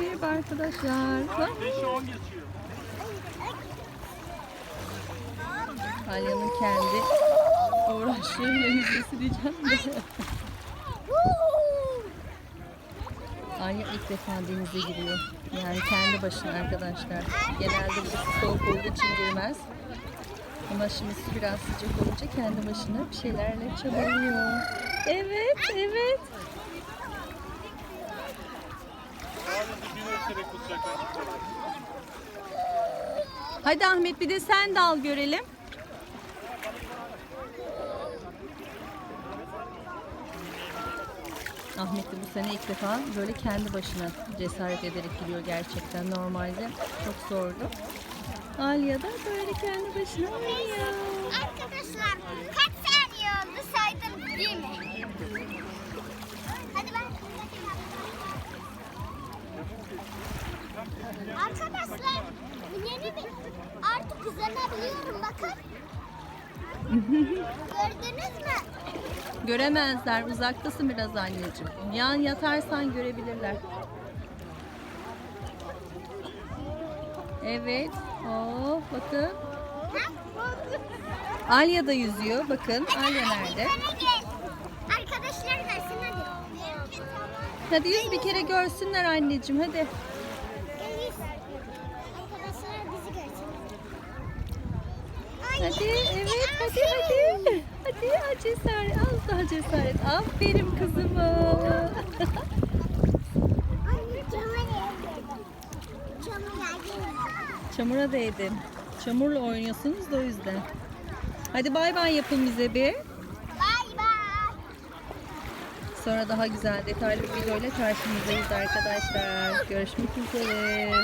Merhaba arkadaşlar. Bak. 5'e 10 geçiyor. Alya'nın kendi uğraşlarıyla yüzdesi diyeceğim de. Alya ilk defa denize giriyor. Yani kendi başına arkadaşlar. Genelde burası soğuk olduğu için girmez. Ama şimdi biraz sıcak olunca kendi başına bir şeylerle çabalıyor. Evet, evet. Hadi Ahmet bir de sen dal görelim. Ahmet de bu sene ilk defa böyle kendi başına cesaret ederek gidiyor gerçekten. Normalde çok zordu. Alya da böyle kendi başına. Arkadaşlar kaç saniye Arkadaşlar yeni bir artık uzanabiliyorum bakın. Gördünüz mü? Göremezler. Uzaktasın biraz anneciğim. Yan yatarsan görebilirler. Evet. Oh bakın. Alya da yüzüyor. Bakın Alya nerede? Arkadaşlar gelsin hadi. Hadi yüz bir kere görsünler anneciğim hadi. Hadi evet hadi hadi. Hadi az cesaret az daha cesaret. Aferin kızıma. Çamura değdim. Çamurla oynuyorsunuz da o yüzden. Hadi bay bay yapın bize bir. Bay bay. Sonra daha güzel detaylı bir videoyla karşınızdayız arkadaşlar. Görüşmek üzere.